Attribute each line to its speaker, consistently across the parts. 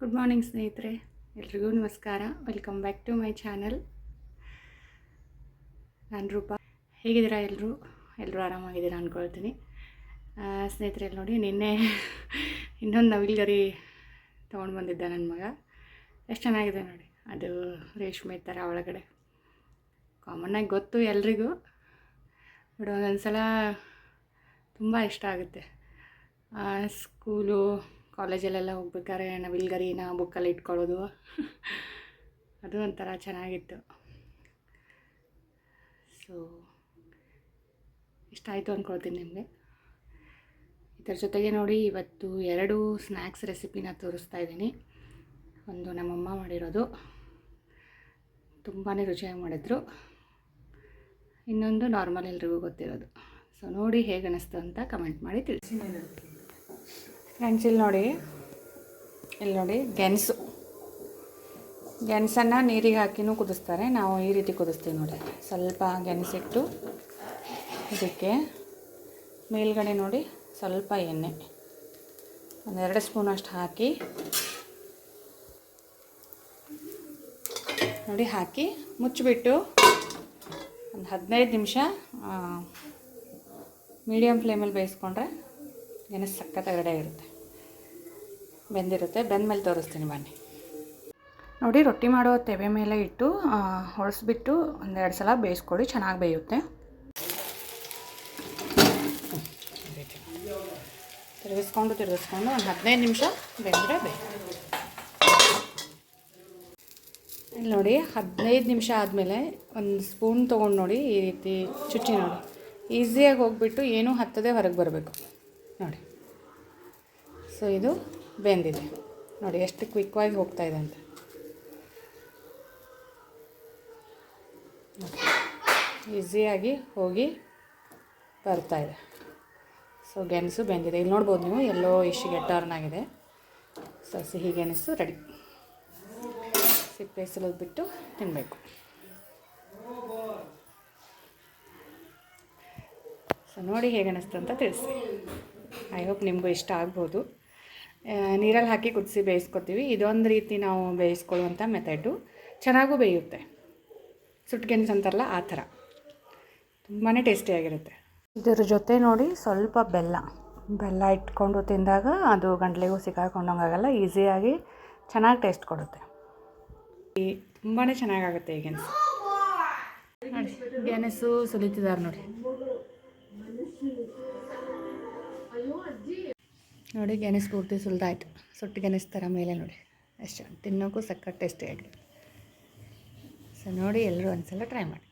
Speaker 1: Good morning ಸ್ನೇಹಿತರೆ. ಎಲ್ರಿಗೂ ನಮಸ್ಕಾರ. Welcome back to my channel ನಾನು ರೂಪಾ. ಹೇಗಿದ್ದೀರಾ ಎಲ್ಲರೂ ಎಲ್ಲರೂ ಆರಾಮಾಗಿದ್ದೀರಾ ಅಂದ್ಕೊಳ್ತೀನಿ ಸ್ನೇಹಿತರೆ ನೋಡಿ ನಿನ್ನೆ ಇನ್ನೊಂದು ನವಿಲ್ಗರಿ ತೊಗೊಂಡು ಬಂದಿದ್ದ ನನ್ನ ಮಗ. ಎಷ್ಟು ಚೆನ್ನಾಗಿದೆ ನೋಡಿ. ಅದು ರೇಷ್ಮೆ ಥರ ಒಳಗಡೆ. ಕಾಮನ್ನಾಗಿ ಗೊತ್ತು ಎಲ್ರಿಗೂ. ಬಟ್ ಒಂದೊಂದು ಸಲ ತುಂಬ ಇಷ್ಟ ಆಗುತ್ತೆ. ಸ್ಕೂಲು ಕಾಲೇಜಲ್ಲೆಲ್ಲ ಹೋಗ್ಬೇಕಾದ್ರೆ ನವಿಲ್ಗರಿನ ಬುಕ್ಕಲ್ಲಿ ಇಟ್ಕೊಳ್ಳೋದು. ಅದು ಒಂಥರ ಚೆನ್ನಾಗಿತ್ತು. ಸೊ ಇಷ್ಟ ಆಯಿತು ಅಂದ್ಕೊಳ್ತೀನಿ ನಿಮಗೆ. ಇದರ ಜೊತೆಗೆ ನೋಡಿ ಇವತ್ತು ಎರಡು ಸ್ನ್ಯಾಕ್ಸ್ ರೆಸಿಪಿನ ತೋರಿಸ್ತಾ ಇದ್ದೀನಿ. ಒಂದು ನಮ್ಮಮ್ಮ ಮಾಡಿರೋದು. ತುಂಬಾ ರುಚಿಯಾಗಿ ಮಾಡಿದ್ರು. ಇನ್ನೊಂದು ನಾರ್ಮಲ್ ಎಲ್ರಿಗೂ ಗೊತ್ತಿರೋದು. ಸೊ ನೋಡಿ ಹೇಗೆ ಅನ್ನಿಸ್ತು ಅಂತ ಕಮೆಂಟ್ ಮಾಡಿ ತಿಳಿಸಿ. ಫ್ರೆಂಡ್ಸ್, ಇಲ್ಲಿ ನೋಡಿ. ಇಲ್ಲಿ ನೋಡಿ, ಗೆಣಸು. ಗೆಣಸನ್ನು ನೀರಿಗೆ ಹಾಕಿನೂ ಕುದಿಸ್ತಾರೆ. ನಾವು ಈ ರೀತಿ ಕುದಿಸ್ತೀವಿ ನೋಡಿ. ಸ್ವಲ್ಪ ಗೆಣಸಿಟ್ಟು ಇದಕ್ಕೆ ಮೇಲ್ಗಡೆ ನೋಡಿ, ಸ್ವಲ್ಪ ಎಣ್ಣೆ. ಒಂದೆರಡು ಸ್ಪೂನ್ ಅಷ್ಟು ಹಾಕಿ ನೋಡಿ, ಹಾಕಿ ಮುಚ್ಚಿಬಿಟ್ಟು ಒಂದು ಹದಿನೈದು ನಿಮಿಷ ಮೀಡಿಯಮ್ ಫ್ಲೇಮಲ್ಲಿ ಬೇಯಿಸ್ಕೊಂಡ್ರೆ ಗೆಣಸು ಸಖತ್ತಾಗಿ ರೆಡಿ ಇರುತ್ತೆ. ಬೆಂದಿರುತ್ತೆ. ಬೆಂದಮೇಲೆ ತೋರಿಸ್ತೀನಿ ಬನ್ನಿ. ನೋಡಿ, ರೊಟ್ಟಿ ಮಾಡೋ ತೆವೆ ಮೇಲೆ ಇಟ್ಟು ಹೊಳಿಸ್ಬಿಟ್ಟು ಒಂದೆರಡು ಸಲ ಬೇಯಿಸ್ಕೊಳ್ಳಿ. ಚೆನ್ನಾಗಿ ಬೇಯುತ್ತೆ. ತಿರುಗಿಸ್ಕೊಂಡು ತಿರುಗಿಸ್ಕೊಂಡು ಒಂದು ಹದಿನೈದು ನಿಮಿಷ ಬೆಂದರೆ ಬೇಯ. ಇಲ್ಲಿ ನೋಡಿ, ಹದಿನೈದು ನಿಮಿಷ ಆದಮೇಲೆ ಒಂದು ಸ್ಪೂನ್ ತೊಗೊಂಡು ನೋಡಿ ಈ ರೀತಿ ಚುಚ್ಚಿ ನೋಡಿ. ಈಸಿಯಾಗಿ ಹೋಗ್ಬಿಟ್ಟು ಏನೂ ಹತ್ತದೇ ಹೊರಗೆ ಬರಬೇಕು. ನೋಡಿ. ಸೊ ಇದು ಬೆಂದಿದೆ. ನೋಡಿ, ಎಷ್ಟು ಕ್ವಿಕ್ವಾಗಿ ಹೋಗ್ತಾ ಇದೆ ಅಂತ. ಈಸಿಯಾಗಿ ಹೋಗಿ ಬರ್ತಾಯಿದೆ ಸೊ ಗೆಣಸು ಬೆಂದಿದೆ. ಇಲ್ಲಿ ನೋಡ್ಬೋದು ನೀವು, ಎಲ್ಲೋ ಇಷ್ಟು ಆಗಿದೆ. ಸೊ ಸಿಹಿ ಗೆಣಸು ರೆಡಿ ಸಿಪ್ಪೆ ಸುಲಿದ್ಬಿಟ್ಟು ತಿನ್ನಬೇಕು ಸೊ ನೋಡಿ ಹೇಗೆ ಅನ್ನಿಸ್ತು ಅಂತ ತಿಳಿಸಿ. ಐ ಹೋಪ್ ನಿಮಗೂ ಇಷ್ಟ ಆಗ್ಬೋದು. ನೀರಲ್ಲಿ ಹಾಕಿ ಕುದಿಸಿ ಬೇಯಿಸ್ಕೊತೀವಿ. ಇದೊಂದು ರೀತಿ ನಾವು ಬೇಯಿಸ್ಕೊಳ್ಳುವಂಥ ಮೆಥಡು ಚೆನ್ನಾಗೂ ಬೇಯುತ್ತೆ. ಸುಟ್ಗೆಣಸು ಅಂತಾರಲ್ಲ ಆ ಥರ. ತುಂಬಾ ಟೇಸ್ಟಿಯಾಗಿರುತ್ತೆ ಇದರ ಜೊತೆ ನೋಡಿ ಸ್ವಲ್ಪ ಬೆಲ್ಲ. ಬೆಲ್ಲ ಇಟ್ಕೊಂಡು ತಿಂದಾಗ ಅದು ಗಂಟ್ಲಿಗೂ ಸಿಕ್ಕಾಕೊಂಡಂಗಾಗಲ್ಲ, ಈಸಿಯಾಗಿ ಚೆನ್ನಾಗಿ ಟೇಸ್ಟ್ ಕೊಡುತ್ತೆ. ತುಂಬಾ ಚೆನ್ನಾಗಾಗುತ್ತೆ ಈ ನೋಡಿ ಗೆಣಸು ಸುಲಿತಿದ್ದಾರೆ ನೋಡಿ. ನೋಡಿ ಗೆಣಸು ಪೂರ್ತಿ ಸುಲಿದಾಯ್ತು. ಸುಟ್ಟು ಗೆಣಸು ಥರ ಮೇಲೆ ನೋಡಿ. ಅಷ್ಟು ತಿನ್ನೋಕ್ಕೂ ಸಕ್ಕರೆ ಟೇಸ್ಟಿ ಆಗಿದೆ ಸೊ ನೋಡಿ ಎಲ್ಲರೂ ಒಂದ್ಸಲ ಟ್ರೈ ಮಾಡಿ.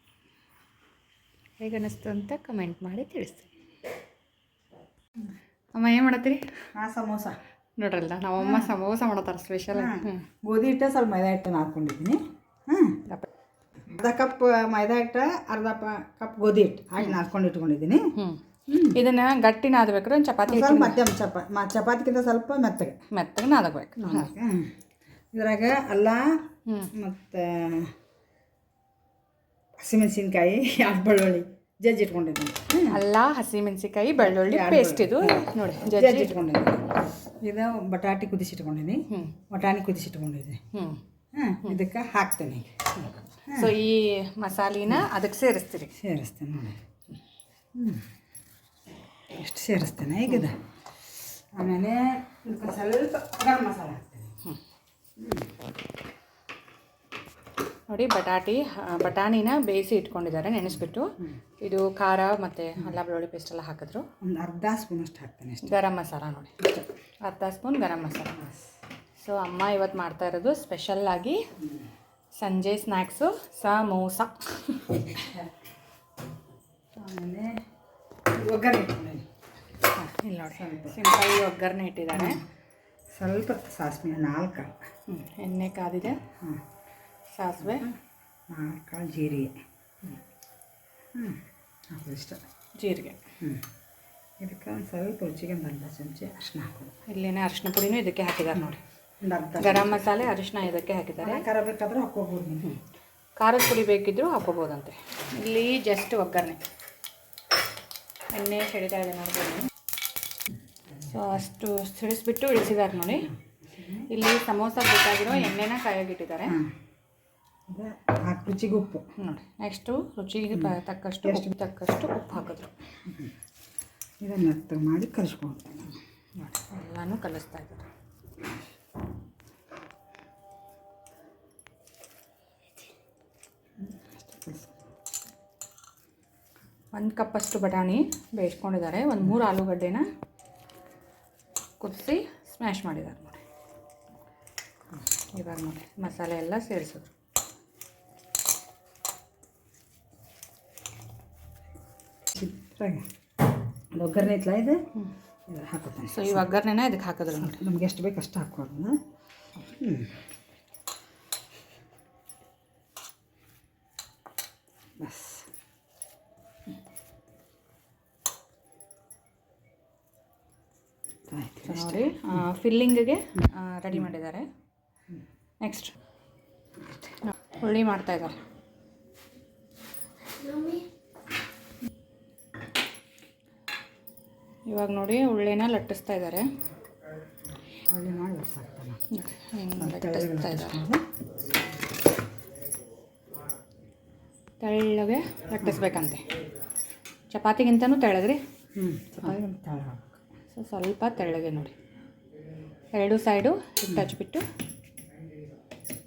Speaker 1: ಹೇಗೆ ಅನ್ನಿಸ್ತು ಅಂತ ಕಮೆಂಟ್ ಮಾಡಿ ತಿಳಿಸ್ತೀನಿ ಅಮ್ಮ ಏನು ಮಾಡತ್ತೀರಿ?
Speaker 2: ಆ ಸಮೋಸ.
Speaker 1: ನೋಡ್ರಲ್ಲ ನಮ್ಮಮ್ಮ ಸಮೋಸ ಮಾಡತ್ತಾರ ಸ್ಪೆಷಲ್
Speaker 2: ಗೋಧಿ ಹಿಟ್ಟು ಸ್ವಲ್ಪ ಮೈದಾ ಹಿಟ್ಟು ಹಾಕ್ಕೊಂಡಿದ್ದೀನಿ ಹಾಂ ಅರ್ಧ ಕಪ್ ಮೈದಾ ಹಿಟ್ಟು ಅರ್ಧ ಪ ಕಪ್ ಗೋಧಿ ಹಿಟ್ಟು ಹಾಕಿ ನಾದ್ಕೊಂಡು ಇಟ್ಕೊಂಡಿದ್ದೀನಿ.
Speaker 1: ಹ್ಞೂ ಇದನ್ನ ಗಟ್ಟಿ ನಾದಬೇಕು ಒಂದು ಚಪಾತಿ
Speaker 2: ಸ್ವಲ್ಪ ಮಧ್ಯಮ ಚಪಾ ಮ ಚಪಾತಿಗಿಂತ ಸ್ವಲ್ಪ ಮೆತ್ತಗೆ.
Speaker 1: ಮೆತ್ತಗೆ ನಾದಬೇಕು
Speaker 2: ಇದ್ರಾಗ ಅಲ್ಲ ಮತ್ತೆ ಹಸಿಮೆಣಸಿನ್ಕಾಯಿ ಎರಡು ಬೆಳ್ಳುಳ್ಳಿ ಜಜ್ಜಿ ಇಟ್ಕೊಂಡಿದ್ದೀನಿ.
Speaker 1: ಅಲ್ಲ ಹಸಿಮೆಣಸಿನ್ಕಾಯಿ ಬೆಳ್ಳುಳ್ಳಿ ಪೇಸ್ಟ್ ಇದು. ನೋಡಿ
Speaker 2: ಜಜ್ಜಿ ಇಟ್ಕೊಂಡಿದ್ದೀನಿ. ಇದು ಬಟಾಟಿ ಕುದಿಸಿಟ್ಕೊಂಡಿದ್ದೀನಿ.
Speaker 1: ಹ್ಞೂ
Speaker 2: ಬಟಾಣಿ ಕುದಿಸಿಟ್ಕೊಂಡಿದ್ದೀನಿ.
Speaker 1: ಹ್ಞೂ
Speaker 2: ಹಾಂ ಇದಕ್ಕೆ ಹಾಕ್ತೀನಿ.
Speaker 1: ಸೊ ಈ ಮಸಾಲಿನ ಅದಕ್ಕೆ ಸೇರಿಸ್ತೀರಿ.
Speaker 2: ಸೇರಿಸ್ತೀನಿ ನೋಡಿ. ಹ್ಞೂ ಎಷ್ಟು ಸೇರಿಸ್ತೇನೆ? ಹೇಗಿದೆ? ಆಮೇಲೆ ಇದಕ್ಕೆ ಸ್ವಲ್ಪ ಗರಂ ಮಸಾಲ ಹಾಕ್ತೀನಿ.
Speaker 1: ನೋಡಿ ಬಟಾಟಿ ಬಟಾಣಿನ ಬೇಯಿಸಿ ಇಟ್ಕೊಂಡಿದ್ದಾರೆ ನೆನೆಸ್ಬಿಟ್ಟು. ಇದು ಖಾರ ಮತ್ತು ಅಲ್ಲ ಬೆಳ್ಳುಳ್ಳಿ ಪೇಸ್ಟ್ ಎಲ್ಲ ಹಾಕಿದ್ರು.
Speaker 2: ಒಂದು ಅರ್ಧ ಹಾಕ್ತೇನೆ ಅಷ್ಟೇ.
Speaker 1: ಗರಂ ಮಸಾಲ ನೋಡಿ. ಅರ್ಧ ಸ್ಪೂನ್ ಗರಂ ಮಸಾಲ. ಸೊ ಅಮ್ಮ ಇವತ್ತು ಮಾಡ್ತಾ ಇರೋದು ಸ್ಪೆಷಲ್ಲಾಗಿ ಸಂಜೆ ಸ್ನ್ಯಾಕ್ಸು ಸಮೋಸ.
Speaker 2: ಆಮೇಲೆ ಒಗ್ಗರಣೆ
Speaker 1: ಇಲ್ಲಿ ನೋಡಿ ಸಿಂಪಲ್ ಒಗ್ಗರಣೆ ಇಟ್ಟಿದ್ದಾರೆ.
Speaker 2: ಸ್ವಲ್ಪ ಸಾಸಿವೆ ನಾಲ್ಕು.
Speaker 1: ಹ್ಞೂ ಎಣ್ಣೆ ಕಾದಿದೆ.
Speaker 2: ಹಾಂ
Speaker 1: ಸಾಸಿವೆ.
Speaker 2: ನಾಲ್ಕು ಜೀರಿಗೆ. ಹ್ಞೂ ಅದು ಇಷ್ಟ.
Speaker 1: ಜೀರಿಗೆ.
Speaker 2: ಹ್ಞೂ ಇದಕ್ಕೆ ಒಂದು ಸ್ವಲ್ಪ ರುಚಿಗೆ ಒಂದು ಅರ್ಧ ಚಮಚ ಅರಿಶಿನ ಹಾಕೋದು.
Speaker 1: ಇಲ್ಲಿನ ಅರಿಶಿನ ಪುಡಿನೂ ಇದಕ್ಕೆ ಹಾಕಿದ್ದಾರೆ ನೋಡಿ
Speaker 2: ಒಂದು ಅರ್ಧ
Speaker 1: ಗರಂ ಮಸಾಲೆ ಅರಿಶಿನ ಇದಕ್ಕೆ ಹಾಕಿದ್ದಾರೆ.
Speaker 2: ಖಾರ ಬೇಕಾದ್ರೆ ಹಾಕೋಬೋದು ಹ್ಞೂ
Speaker 1: ಖಾರದ ಪುಡಿ ಬೇಕಿದ್ದರೂ ಹಾಕೋಬೋದಂತೆ ಇಲ್ಲಿ ಜಸ್ಟ್ ಒಗ್ಗರಣೆ. ಎಣ್ಣೆ ಸಿಡಿತಾ ಇದೆ ನೋಡ್ಬೋದು ಸೊ ಅಷ್ಟು ಸಿಡಿಸ್ಬಿಟ್ಟು ಇಳಿಸಿದ್ದಾರೆ ನೋಡಿ. ಇಲ್ಲಿ ಸಮೋಸ ಬೇಕಾಗಿರೋ ಎಣ್ಣೆನ ಕಾಯಾಗಿಟ್ಟಿದ್ದಾರೆ.
Speaker 2: ರುಚಿಗೆ ಉಪ್ಪು.
Speaker 1: ನೋಡಿ ನೆಕ್ಸ್ಟು ರುಚಿಗೆ ತಕ್ಕಷ್ಟು ಎಷ್ಟು? ತಕ್ಕಷ್ಟು ಉಪ್ಪು ಹಾಕಿದ್ರು.
Speaker 2: ಇದನ್ನು ಅರ್ಥ ಮಾಡಿ ಕಲಿಸ್ಕೊಂಡು
Speaker 1: ನೋಡಿ ಎಲ್ಲನೂ ಕಲಿಸ್ತಾ ಇದ್ದಾರೆ. ಒಂದು ಕಪ್ಪಷ್ಟು ಬಟಾಣಿ ಬೇಯಿಸ್ಕೊಂಡಿದ್ದಾರೆ. ಒಂದು ಮೂರು ಆಲೂಗಡ್ಡೆನ ಕುದಿಸಿ ಸ್ಮ್ಯಾಶ್ ಮಾಡಿದ್ದಾರೆ ನೋಡಿ. ಇವಾಗ ನೋಡಿ ಮಸಾಲೆ ಎಲ್ಲ ಸೇರಿಸಿದ್ರು
Speaker 2: ಒಗ್ಗರಣೆ ಇತ್ತಲ್ಲ ಇದು? ಹಾಕೋತೀನಿ.
Speaker 1: ಸೊ ಈ ಒಗ್ಗರಣೆನ ಇದಕ್ಕೆ ಹಾಕಿದ್ರೆ ನೋಡಿ.
Speaker 2: ನಮ್ಗೆ ಎಷ್ಟು ಬೇಕು ಅಷ್ಟು ಹಾಕೋಣ ಹ್ಞೂ ಬಸ್. ಆಯ್ತು
Speaker 1: ನೋಡಿ ಫಿಲ್ಲಿಂಗಿಗೆ ರೆಡಿ ಮಾಡಿದ್ದಾರೆ. ನೆಕ್ಸ್ಟ್ ಹುಳಿ ಮಾಡ್ತಾ ಇದ್ದಾರೆ. ಇವಾಗ ನೋಡಿ ಉಳ್ಳಿನ ಲಟ್ಟಿಸ್ತಾ ಇದ್ದಾರೆ.
Speaker 2: ಒಳ್ಳೆ ಮಾಡಿ ಬಸ್
Speaker 1: ಲಟ್ಟಿಸ್ತಾ ಇದ್ದಾರೆ. ತೆಳ್ಳಗೆ ಲಟ್ಟಿಸ್ಬೇಕಂತೆ. ಚಪಾತಿಗಿಂತನೂ ತೆಳ್ಳಗ್ರಿ
Speaker 2: ಹ್ಞೂ
Speaker 1: ಸೊ ಸ್ವಲ್ಪ ತೆಳ್ಳಗೆ ನೋಡಿ. ಎರಡು ಸೈಡು ಹಿಟ್ಟು ಹಚ್ಬಿಟ್ಟು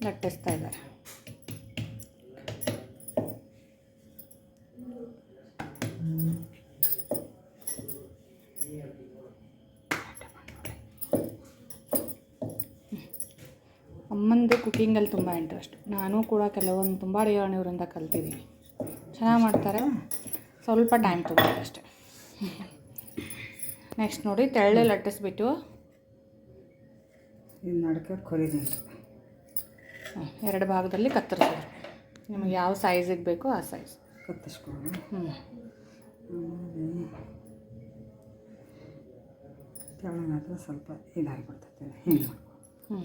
Speaker 1: ಲಟ್ಟಿಸ್ತಾ ಇದ್ದಾರೆ. ಅಮ್ಮಂದು ಕುಕ್ಕಿಂಗಲ್ಲಿ ತುಂಬ ಇಂಟ್ರೆಸ್ಟ್ ನಾನು ಕೂಡ ಕೆಲವೊಂದು ತುಂಬ ಅಡುಗೆಗಳನ್ನ ಇವರಿಂದ ಕಲ್ತಿದ್ದೀನಿ. ಚೆನ್ನಾಗಿ ಮಾಡ್ತಾರೆ. ಸ್ವಲ್ಪ ಟೈಮ್ ತೊಗೊಳುತ್ತೆ ಅಷ್ಟೆ. ನೆಕ್ಸ್ಟ್ ನೋಡಿ ತೆಳ್ಳೆ ಲಟ್ಟಿಸ್ಬಿಟ್ಟು. ಎರಡು ಭಾಗದಲ್ಲಿ ಕತ್ತರಿಸಿದ್ರು. ನಿಮಗೆ ಯಾವ ಸೈಜಿಗೆ ಬೇಕೋ ಆ ಸೈಜ್
Speaker 2: ಕತ್ತರಿಸ್ಕೊಂಡು
Speaker 1: ಹ್ಞೂ
Speaker 2: ತೆಳ್ಳಗಾದ್ರೆ ಸ್ವಲ್ಪ ಇದಾಗಿಬಿಡ್ತೈತೆ ಹಿಂಗೆ
Speaker 1: ಹ್ಞೂ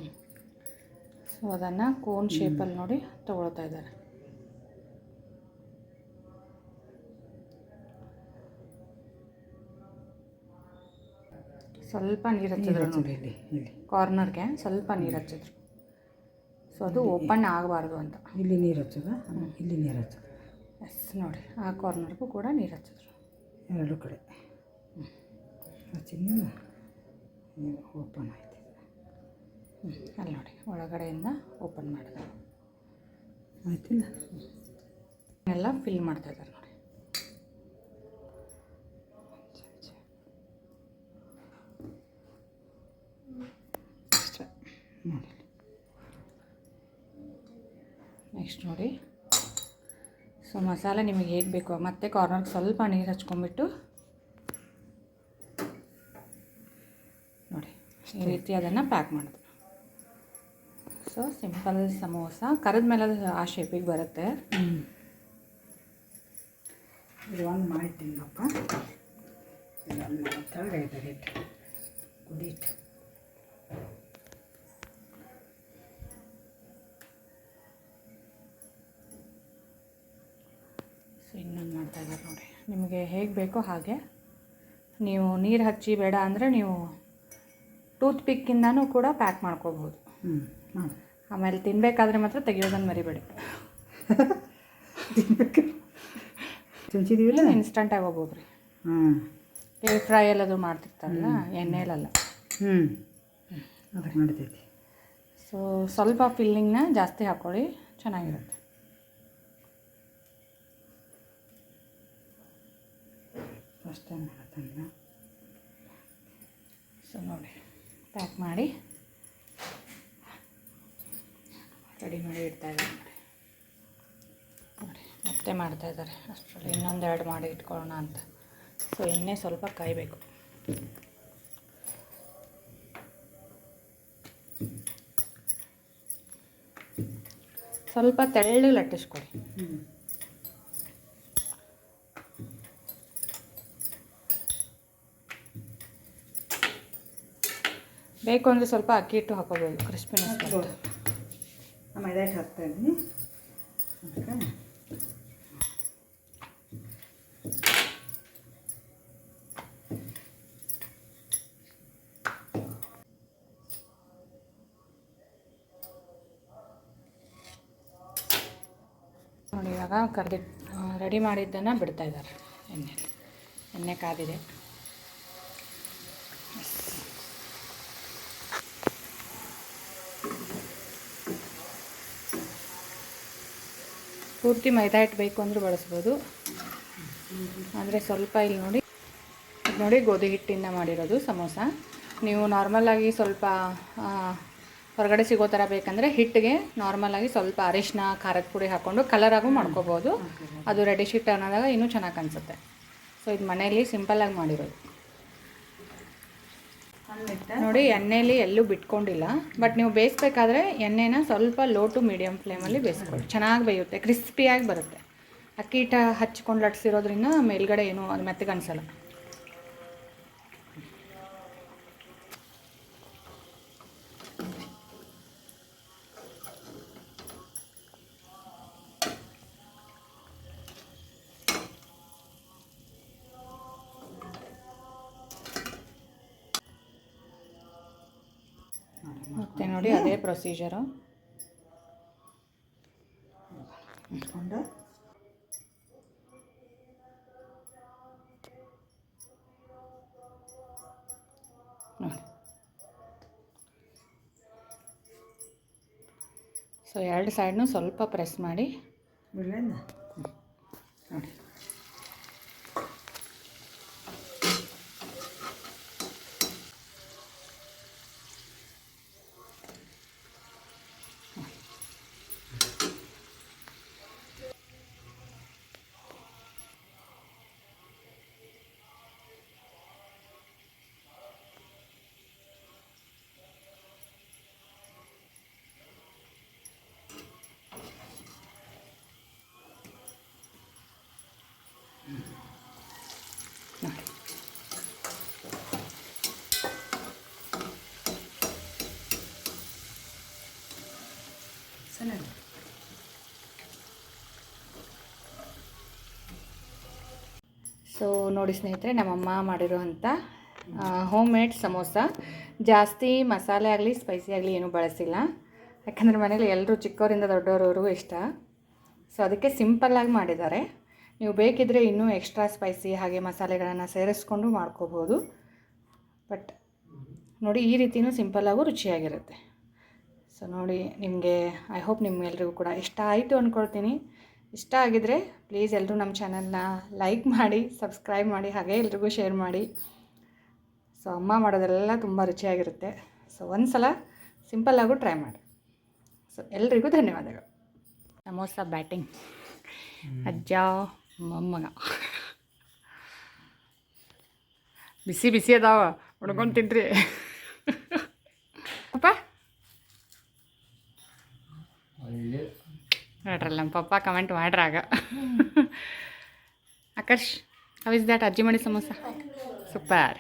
Speaker 1: ಸೊ ಅದನ್ನು ಕೋನ್ ಶೇಪಲ್ಲಿ ನೋಡಿ ತಗೊಳ್ತಾ ಇದ್ದಾರೆ. ಸ್ವಲ್ಪ ನೀರು ಹಚ್ಚಿದ್ರು ನೋಡಿ.
Speaker 2: ಇಲ್ಲಿ ಇಲ್ಲಿ.
Speaker 1: ಕಾರ್ನರ್ಗೆ ಸ್ವಲ್ಪ ನೀರು ಹಚ್ಚಿದ್ರು. ಸೊ ಅದು ಓಪನ್ ಆಗಬಾರ್ದು ಅಂತ.
Speaker 2: ಇಲ್ಲಿ ನೀರು ಹಚ್ಚೋದ? ಇಲ್ಲಿ ನೀರು ಹಚ್ಚೋದು.
Speaker 1: ಎಸ್ ನೋಡಿ ಆ ಕಾರ್ನರ್ಗೂ ಕೂಡ ನೀರು ಹಚ್ಚಿದ್ರು.
Speaker 2: ಎರಡು ಕಡೆ. ಹಚ್ಚಿದ್ಮೇಲೆ ಓಪನ್ ಆಯ್ತು.
Speaker 1: ಹ್ಞೂ ಅಲ್ಲಿ ನೋಡಿ ಒಳಗಡೆಯಿಂದ ಓಪನ್ ಮಾಡಿದ್ರು.
Speaker 2: ಆಯ್ತಿಲ್ಲ?
Speaker 1: ಎಲ್ಲ ಫಿಲ್ ಮಾಡ್ತಾ ಇದ್ದಾರೆ ನೋಡಿ
Speaker 2: ಅಷ್ಟೇ ನೋಡಿ
Speaker 1: ನೆಕ್ಸ್ಟ್ ನೋಡಿ. ಸೊ ಮಸಾಲೆ ನಿಮಗೆ ಹೇಗೆ ಬೇಕು ಮತ್ತೆ ಕಾರ್ನರ್ಗೆ ಸ್ವಲ್ಪ ನೀರು ಹಚ್ಕೊಂಡ್ಬಿಟ್ಟು ನೋಡಿ ಈ ರೀತಿ ಅದನ್ನು ಪ್ಯಾಕ್ ಮಾಡಿದ್ರು ಸೊ ಸಿಂಪಲ್ ಸಮೋಸ ಕರೆದ ಮೇಲೆ ಅದು ಆ ಶೇಪಿಗೆ ಬರುತ್ತೆ.
Speaker 2: ಇದು ಒಂದು ಮಾಡಿಟ್ಟಿನಪ್ಪ ಇದೊಂದು ಕೆಳಗೆ ಐತೆ
Speaker 1: ಮಾಡ್ತಾ ಇದ್ದಾರೆ ನೋಡಿ. ನಿಮಗೆ ಹೇಗೆ ಬೇಕೋ ಹಾಗೆ. ನೀವು ನೀರು ಹಚ್ಚಿ ಬೇಡ ಅಂದರೆ ನೀವು ಟೂತ್ ಪಿಕ್ಕಿಂದನೂ ಕೂಡ ಪ್ಯಾಕ್ ಮಾಡ್ಕೋಬೋದು
Speaker 2: ಹ್ಞೂ
Speaker 1: ಆಮೇಲೆ ತಿನ್ನಬೇಕಾದ್ರೆ ಮಾತ್ರ ತೆಗಿಯೋದನ್ನು ಮರಿಬೇಡಿ.
Speaker 2: ಚುಂಚಿದೀವಿಲ್ಲ
Speaker 1: ಇನ್ಸ್ಟಂಟಾಗಿ ಹೋಗ್ಬೋದು ರೀ
Speaker 2: ಹಾಂ.
Speaker 1: ಏರ್ ಫ್ರೈ ಎಲ್ಲದು ಮಾಡ್ತಿರ್ತಾರಲ್ಲ ಎಣ್ಣೆಲಲ್ಲ
Speaker 2: ಹ್ಞೂ ಅದಕ್ಕೆ
Speaker 1: ಸೊ ಸ್ವಲ್ಪ ಫಿಲ್ಲಿಂಗ್ನ ಜಾಸ್ತಿ ಹಾಕ್ಕೊಳ್ಳಿ ಚೆನ್ನಾಗಿರುತ್ತೆ.
Speaker 2: ಟೈಮ್ ಮಾಡತ್ತಂದ್ರೆ
Speaker 1: ಸೊ ನೋಡಿ ಪ್ಯಾಕ್ ಮಾಡಿ. ರೆಡಿ ಮಾಡಿ ಇಡ್ತಾ ಇದ್ದಾರೆ. ನೋಡಿ, ಮತ್ತೆ ಮಾಡ್ತಾ ಇದ್ದಾರೆ. ಅಷ್ಟರಲ್ಲಿ ಇನ್ನೊಂದೆರಡು ಮಾಡಿ ಇಟ್ಕೊಳ್ಳೋಣ ಅಂತ. ಸೊ ಎಣ್ಣೆ ಸ್ವಲ್ಪ ಕಾಯಬೇಕು. ಸ್ವಲ್ಪ ತೆಳ್ಳಗೆ ಲಟ್ಟಿಸ್ಕೊಳ್ಳಿ ಬೇಕು ಅಂದರೆ ಸ್ವಲ್ಪ ಅಕ್ಕಿ ಹಿಟ್ಟು ಹಾಕೋಬೋದು ಕ್ರಿಸ್ಪಿನ ನಾನು
Speaker 2: ಮೈದಾ ಹಿಟ್ಟು ಹಾಕ್ತಾ ಇದ್ದೀನಿ ನೋಡಿ
Speaker 1: ಇವಾಗ ಕರೆದಿ ರೆಡಿ ಮಾಡಿದ್ದನ್ನು ಬಿಡ್ತಾ ಇದ್ದಾರೆ. ಎಣ್ಣೆ ಎಣ್ಣೆ ಕಾದಿದೆ. ಪೂರ್ತಿ ಮೈದಾ ಹಿಟ್ಟು ಬೇಕು ಅಂದರೂ ಬಳಸ್ಬೋದು. ಅಂದರೆ ಸ್ವಲ್ಪ ಇಲ್ಲಿ ನೋಡಿ ನೋಡಿ ಗೋಧಿ ಹಿಟ್ಟಿಂದ ಮಾಡಿರೋದು ಸಮೋಸ. ನೀವು ನಾರ್ಮಲಾಗಿ ಸ್ವಲ್ಪ ಹೊರಗಡೆ ಸಿಗೋ ಥರ ಬೇಕಂದರೆ ಹಿಟ್ಟಿಗೆ ನಾರ್ಮಲಾಗಿ ಸ್ವಲ್ಪ ಅರಿಶಿನ ಖಾರದ ಪುಡಿ ಹಾಕ್ಕೊಂಡು ಕಲರಾಗೂ ಮಾಡ್ಕೋಬೋದು. ಅದು ರೆಡಿಶ್ ಹಿಟ್ಟು ಅನ್ನೋದಾಗ ಇನ್ನೂ ಚೆನ್ನಾಗಿ ಕಾಣಿಸುತ್ತೆ ಸೊ ಇದು ಮನೆಯಲ್ಲಿ ಸಿಂಪಲ್ಲಾಗಿ ಮಾಡಿರೋದು. ನೋಡಿ, ಎಣ್ಣೆಲಿ ಎಲ್ಲೂ ಬಿಟ್ಕೊಂಡಿಲ್ಲ. ಬಟ್ ನೀವು ಬೇಯಿಸ್ಬೇಕಾದ್ರೆ ಎಣ್ಣೆನ ಸ್ವಲ್ಪ ಲೋ ಟು ಮೀಡಿಯಮ್ ಫ್ಲೇಮಲ್ಲಿ ಬೇಯಿಸ್ಕೊಳ್ಳಿ. ಚೆನ್ನಾಗಿ ಬೇಯುತ್ತೆ ಕ್ರಿಸ್ಪಿಯಾಗಿ ಬರುತ್ತೆ. ಅಕ್ಕಿ ಹಿಟ್ಟ ಹಚ್ಕೊಂಡು ಲಟ್ಸಿರೋದ್ರಿಂದ ಮೇಲ್ಗಡೆ ಏನು ಅದು ಮೆತ್ತಗೆ ನೋಡಿ ಅದೇ ಪ್ರೊಸೀಜರು. ನೋಡಿ. ಸೊ ಎರಡು ಸೈಡ್ನು ಸ್ವಲ್ಪ ಪ್ರೆಸ್ ಮಾಡಿ.
Speaker 2: ಬಿಡ್ಲೇನ ಚೆನ್ನಾಗಿ
Speaker 1: ಸೊ ನೋಡಿ ಸ್ನೇಹಿತರೆ, ನಮ್ಮಮ್ಮ ಮಾಡಿರುವಂಥ ಹೋಮ್ ಮೇಡ್ ಸಮೋಸ. ಜಾಸ್ತಿ ಮಸಾಲೆ ಆಗಲಿ ಸ್ಪೈಸಿ ಆಗಲಿ ಏನೂ ಬಳಸಿಲ್ಲ. ಯಾಕಂದರೆ ಮನೇಲಿ ಎಲ್ಲರೂ ಚಿಕ್ಕವರಿಂದ ದೊಡ್ಡವರವರೆಗೂ ಇಷ್ಟ. ಸೊ ಅದಕ್ಕೆ ಸಿಂಪಲ್ಲಾಗಿ ಮಾಡಿದ್ದಾರೆ. ನೀವು ಬೇಕಿದ್ದರೆ ಇನ್ನೂ ಎಕ್ಸ್ಟ್ರಾ ಸ್ಪೈಸಿ ಹಾಗೆ ಮಸಾಲೆಗಳನ್ನು ಸೇರಿಸ್ಕೊಂಡು ಮಾಡ್ಕೋಬೋದು. ಬಟ್ ನೋಡಿ, ಈ ರೀತಿಯೂ ಸಿಂಪಲ್ಲಾಗೂ ರುಚಿಯಾಗಿರುತ್ತೆ. ಸೊ ನೋಡಿ ನಿಮಗೆ ಐ ಹೋಪ್ ನಿಮ್ಗೆಲ್ರಿಗೂ ಕೂಡ ಇಷ್ಟ ಆಯಿತು ಅಂದ್ಕೊಳ್ತೀನಿ ಇಷ್ಟ ಆಗಿದರೆ ಪ್ಲೀಸ್ ಎಲ್ಲರೂ ನಮ್ಮ ಚಾನಲ್ನ ಲೈಕ್ ಮಾಡಿ ಸಬ್ಸ್ಕ್ರೈಬ್ ಮಾಡಿ ಹಾಗೆ ಎಲ್ರಿಗೂ ಶೇರ್ ಮಾಡಿ. ಸೊ ಅಮ್ಮ ಮಾಡೋದೆಲ್ಲ ತುಂಬ ರುಚಿಯಾಗಿರುತ್ತೆ. ಸೊ ಒಂದು ಸಲ ಸಿಂಪಲ್ಲಾಗೂ ಟ್ರೈ ಮಾಡಿ. ಸೊ ಎಲ್ರಿಗೂ ಧನ್ಯವಾದಗಳು. ಸಮೋಸ ಬ್ಯಾಟಿಂಗ್ ಅಜ್ಜ ಮೊಮ್ಮಗ. ಬಿಸಿ ಬಿಸಿ ಅದಾವ. ಹುಡ್ಕೊಂಡು ತಿನ್ರಿ. ನೋಡ್ರಲ್ಲ ನಮ್ಮ ಪಪ್ಪ ಕಮೆಂಟ್ ಮಾಡ್ರಾಗ. ಆಕರ್ಷ್ ಹೌ ಇಸ್ ದ್ಯಾಟ್ ಅಜ್ಜಿ ಮಾಡಿ ಸಮೋಸ? ಸೂಪರ್